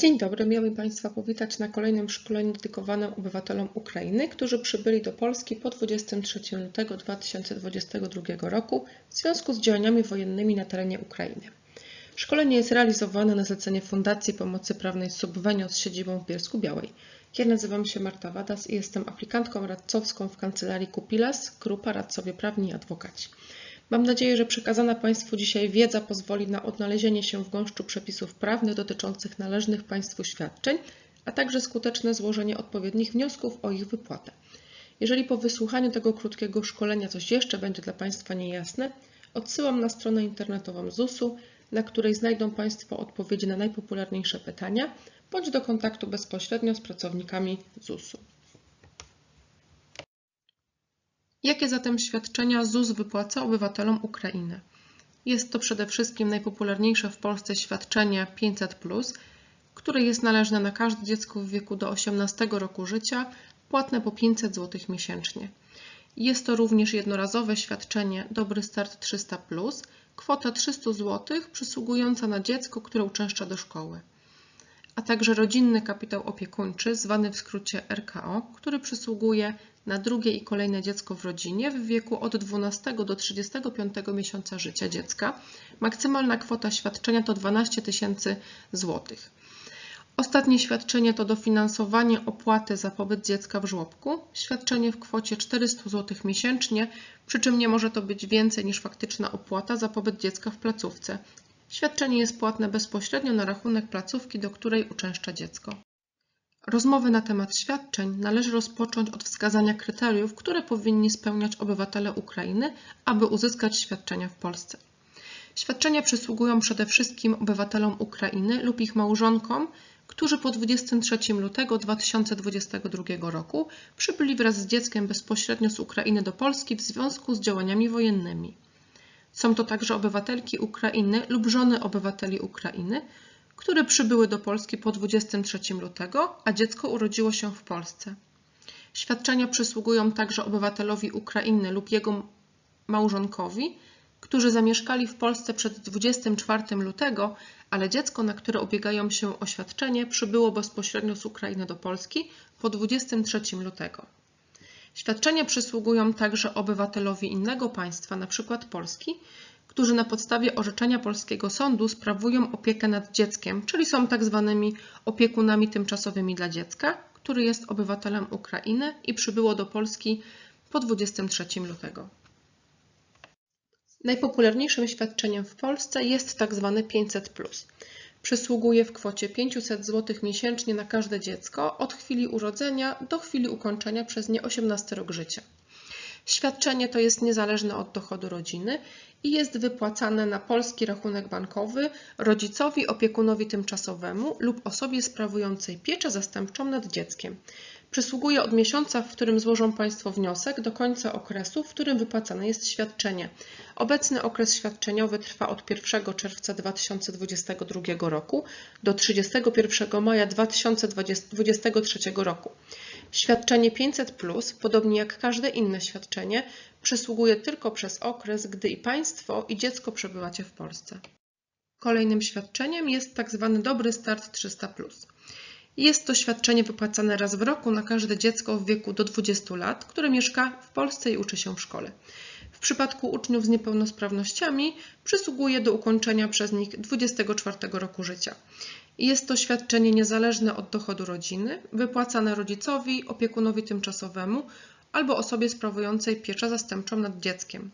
Dzień dobry, miałem Państwa powitać na kolejnym szkoleniu dedykowanym obywatelom Ukrainy, którzy przybyli do Polski po 23 lutego 2022 roku w związku z działaniami wojennymi na terenie Ukrainy. Szkolenie jest realizowane na zlecenie Fundacji Pomocy Prawnej Subvenio z siedzibą w Bielsku Białej. Ja nazywam się Marta Wadas i jestem aplikantką radcowską w kancelarii Kupilas, grupa radcowie prawni i adwokaci. Mam nadzieję, że przekazana Państwu dzisiaj wiedza pozwoli na odnalezienie się w gąszczu przepisów prawnych dotyczących należnych Państwu świadczeń, a także skuteczne złożenie odpowiednich wniosków o ich wypłatę. Jeżeli po wysłuchaniu tego krótkiego szkolenia coś jeszcze będzie dla Państwa niejasne, odsyłam na stronę internetową ZUS-u, na której znajdą Państwo odpowiedzi na najpopularniejsze pytania, bądź do kontaktu bezpośrednio z pracownikami ZUS-u. Jakie zatem świadczenia ZUS wypłaca obywatelom Ukrainy? Jest to przede wszystkim najpopularniejsze w Polsce świadczenie 500, które jest należne na każde dziecko w wieku do 18 roku życia, płatne po 500 zł miesięcznie. Jest to również jednorazowe świadczenie Dobry Start 300, kwota 300 zł przysługująca na dziecko, które uczęszcza do szkoły a także rodzinny kapitał opiekuńczy, zwany w skrócie RKO, który przysługuje na drugie i kolejne dziecko w rodzinie w wieku od 12 do 35 miesiąca życia dziecka. Maksymalna kwota świadczenia to 12 tysięcy złotych. Ostatnie świadczenie to dofinansowanie opłaty za pobyt dziecka w żłobku. Świadczenie w kwocie 400 zł miesięcznie, przy czym nie może to być więcej niż faktyczna opłata za pobyt dziecka w placówce. Świadczenie jest płatne bezpośrednio na rachunek placówki, do której uczęszcza dziecko. Rozmowy na temat świadczeń należy rozpocząć od wskazania kryteriów, które powinni spełniać obywatele Ukrainy, aby uzyskać świadczenia w Polsce. Świadczenia przysługują przede wszystkim obywatelom Ukrainy lub ich małżonkom, którzy po 23 lutego 2022 roku przybyli wraz z dzieckiem bezpośrednio z Ukrainy do Polski w związku z działaniami wojennymi. Są to także obywatelki Ukrainy lub żony obywateli Ukrainy, które przybyły do Polski po 23 lutego, a dziecko urodziło się w Polsce. Świadczenia przysługują także obywatelowi Ukrainy lub jego małżonkowi, którzy zamieszkali w Polsce przed 24 lutego, ale dziecko, na które ubiegają się o świadczenie, przybyło bezpośrednio z Ukrainy do Polski po 23 lutego. Świadczenia przysługują także obywatelowi innego państwa, np. Polski, którzy na podstawie orzeczenia polskiego sądu sprawują opiekę nad dzieckiem, czyli są tak zwanymi opiekunami tymczasowymi dla dziecka, który jest obywatelem Ukrainy i przybyło do Polski po 23 lutego. Najpopularniejszym świadczeniem w Polsce jest tzw. 500 przysługuje w kwocie 500 zł miesięcznie na każde dziecko od chwili urodzenia do chwili ukończenia przez nie 18 rok życia. Świadczenie to jest niezależne od dochodu rodziny i jest wypłacane na polski rachunek bankowy rodzicowi, opiekunowi tymczasowemu lub osobie sprawującej pieczę zastępczą nad dzieckiem. Przysługuje od miesiąca, w którym złożą Państwo wniosek, do końca okresu, w którym wypłacane jest świadczenie. Obecny okres świadczeniowy trwa od 1 czerwca 2022 roku do 31 maja 2023 roku. Świadczenie 500, podobnie jak każde inne świadczenie, przysługuje tylko przez okres, gdy i Państwo i dziecko przebywacie w Polsce. Kolejnym świadczeniem jest tzw. Tak Dobry Start 300. Jest to świadczenie wypłacane raz w roku na każde dziecko w wieku do 20 lat, które mieszka w Polsce i uczy się w szkole. W przypadku uczniów z niepełnosprawnościami przysługuje do ukończenia przez nich 24 roku życia. Jest to świadczenie niezależne od dochodu rodziny, wypłacane rodzicowi, opiekunowi tymczasowemu albo osobie sprawującej pieczę zastępczą nad dzieckiem.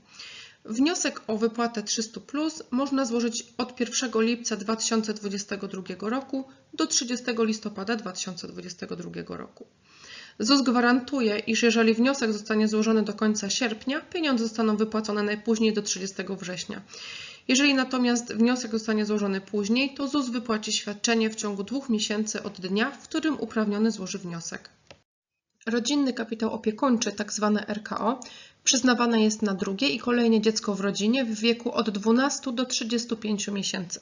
Wniosek o wypłatę 300 plus można złożyć od 1 lipca 2022 roku do 30 listopada 2022 roku. ZUS gwarantuje, iż jeżeli wniosek zostanie złożony do końca sierpnia, pieniądze zostaną wypłacone najpóźniej do 30 września. Jeżeli natomiast wniosek zostanie złożony później, to ZUS wypłaci świadczenie w ciągu dwóch miesięcy od dnia, w którym uprawniony złoży wniosek. Rodzinny kapitał opiekuńczy, tzw. Tak RKO, przyznawane jest na drugie i kolejne dziecko w rodzinie w wieku od 12 do 35 miesięcy.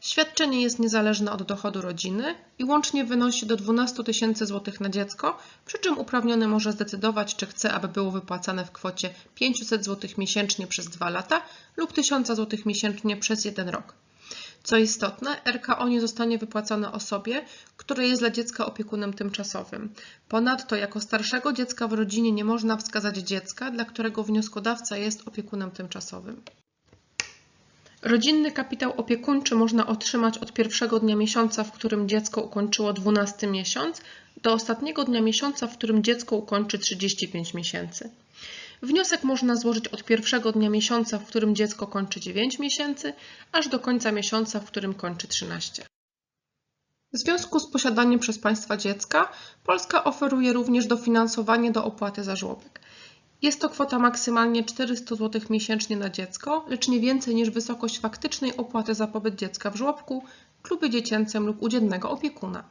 Świadczenie jest niezależne od dochodu rodziny i łącznie wynosi do 12 tysięcy złotych na dziecko, przy czym uprawniony może zdecydować, czy chce, aby było wypłacane w kwocie 500 zł miesięcznie przez 2 lata lub 1000 zł miesięcznie przez 1 rok. Co istotne, RKO nie zostanie wypłacone osobie, która jest dla dziecka opiekunem tymczasowym. Ponadto jako starszego dziecka w rodzinie nie można wskazać dziecka, dla którego wnioskodawca jest opiekunem tymczasowym. Rodzinny kapitał opiekuńczy można otrzymać od pierwszego dnia miesiąca, w którym dziecko ukończyło 12 miesiąc, do ostatniego dnia miesiąca, w którym dziecko ukończy 35 miesięcy. Wniosek można złożyć od pierwszego dnia miesiąca, w którym dziecko kończy 9 miesięcy, aż do końca miesiąca, w którym kończy 13. W związku z posiadaniem przez państwa dziecka, Polska oferuje również dofinansowanie do opłaty za żłobek. Jest to kwota maksymalnie 400 zł miesięcznie na dziecko, lecz nie więcej niż wysokość faktycznej opłaty za pobyt dziecka w żłobku, klubie dziecięcym lub u dziennego opiekuna.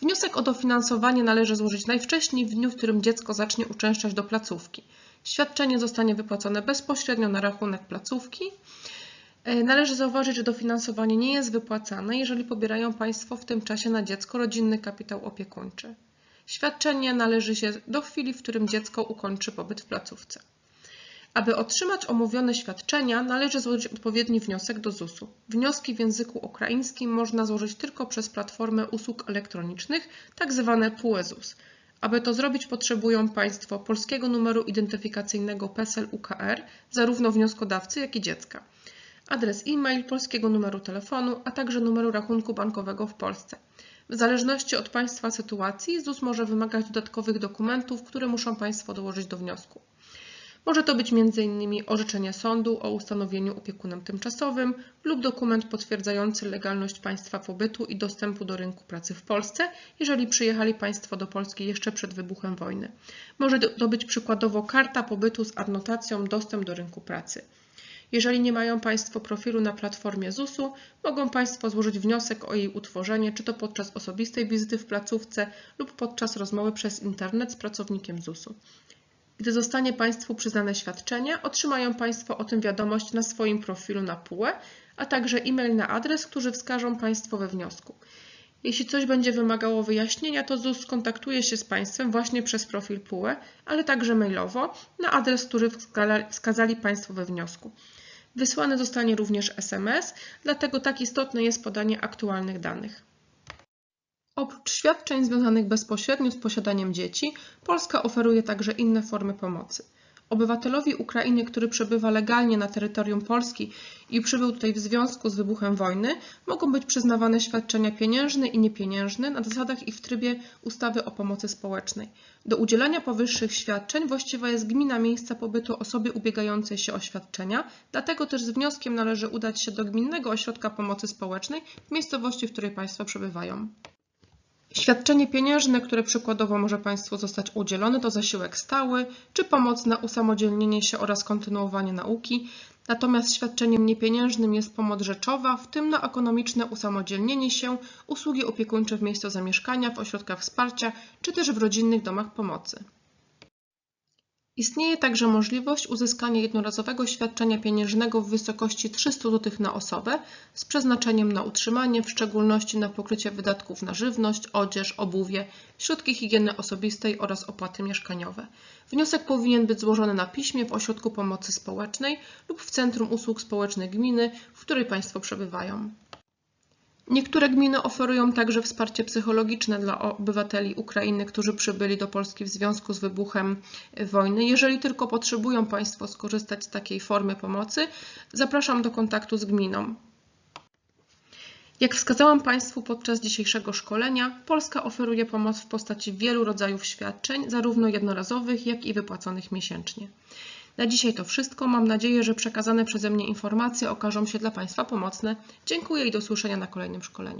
Wniosek o dofinansowanie należy złożyć najwcześniej w dniu, w którym dziecko zacznie uczęszczać do placówki. Świadczenie zostanie wypłacone bezpośrednio na rachunek placówki. E, Należy zauważyć, że dofinansowanie nie jest wypłacane, jeżeli pobierają Państwo w tym czasie na dziecko rodzinny kapitał opiekuńczy. Świadczenie należy się do chwili, w którym dziecko ukończy pobyt w placówce. Aby otrzymać omówione świadczenia, należy złożyć odpowiedni wniosek do ZUS-u. Wnioski w języku ukraińskim można złożyć tylko przez platformę usług elektronicznych, tak zwane PUE ZUS. Aby to zrobić, potrzebują Państwo polskiego numeru identyfikacyjnego PESEL UKR, zarówno wnioskodawcy, jak i dziecka, adres e-mail, polskiego numeru telefonu, a także numeru rachunku bankowego w Polsce. W zależności od Państwa sytuacji, ZUS może wymagać dodatkowych dokumentów, które muszą Państwo dołożyć do wniosku. Może to być m.in. orzeczenie sądu o ustanowieniu opiekunem tymczasowym lub dokument potwierdzający legalność Państwa pobytu i dostępu do rynku pracy w Polsce, jeżeli przyjechali Państwo do Polski jeszcze przed wybuchem wojny. Może to być przykładowo karta pobytu z adnotacją dostęp do rynku pracy. Jeżeli nie mają Państwo profilu na platformie ZUS-u, mogą Państwo złożyć wniosek o jej utworzenie, czy to podczas osobistej wizyty w placówce lub podczas rozmowy przez internet z pracownikiem ZUS-u. Gdy zostanie Państwu przyznane świadczenie, otrzymają Państwo o tym wiadomość na swoim profilu na PUE, a także e-mail na adres, który wskażą Państwo we wniosku. Jeśli coś będzie wymagało wyjaśnienia, to ZUS skontaktuje się z Państwem właśnie przez profil PUE, ale także mailowo na adres, który wskazali Państwo we wniosku. Wysłany zostanie również SMS, dlatego tak istotne jest podanie aktualnych danych. Oprócz świadczeń związanych bezpośrednio z posiadaniem dzieci, Polska oferuje także inne formy pomocy. Obywatelowi Ukrainy, który przebywa legalnie na terytorium Polski i przybył tutaj w związku z wybuchem wojny, mogą być przyznawane świadczenia pieniężne i niepieniężne na zasadach i w trybie ustawy o pomocy społecznej. Do udzielania powyższych świadczeń właściwa jest gmina miejsca pobytu osoby ubiegającej się o świadczenia, dlatego też z wnioskiem należy udać się do Gminnego Ośrodka Pomocy Społecznej w miejscowości, w której Państwo przebywają. Świadczenie pieniężne, które przykładowo może Państwu zostać udzielone, to zasiłek stały czy pomoc na usamodzielnienie się oraz kontynuowanie nauki. Natomiast świadczeniem niepieniężnym jest pomoc rzeczowa, w tym na ekonomiczne usamodzielnienie się, usługi opiekuńcze w miejscu zamieszkania, w ośrodkach wsparcia czy też w rodzinnych domach pomocy. Istnieje także możliwość uzyskania jednorazowego świadczenia pieniężnego w wysokości 300 zł na osobę z przeznaczeniem na utrzymanie, w szczególności na pokrycie wydatków na żywność, odzież, obuwie, środki higieny osobistej oraz opłaty mieszkaniowe. Wniosek powinien być złożony na piśmie w ośrodku pomocy społecznej lub w Centrum Usług Społecznych Gminy, w której Państwo przebywają. Niektóre gminy oferują także wsparcie psychologiczne dla obywateli Ukrainy, którzy przybyli do Polski w związku z wybuchem wojny. Jeżeli tylko potrzebują Państwo skorzystać z takiej formy pomocy, zapraszam do kontaktu z gminą. Jak wskazałam Państwu podczas dzisiejszego szkolenia, Polska oferuje pomoc w postaci wielu rodzajów świadczeń, zarówno jednorazowych, jak i wypłaconych miesięcznie. Na dzisiaj to wszystko. Mam nadzieję, że przekazane przeze mnie informacje okażą się dla Państwa pomocne. Dziękuję i do usłyszenia na kolejnym szkoleniu.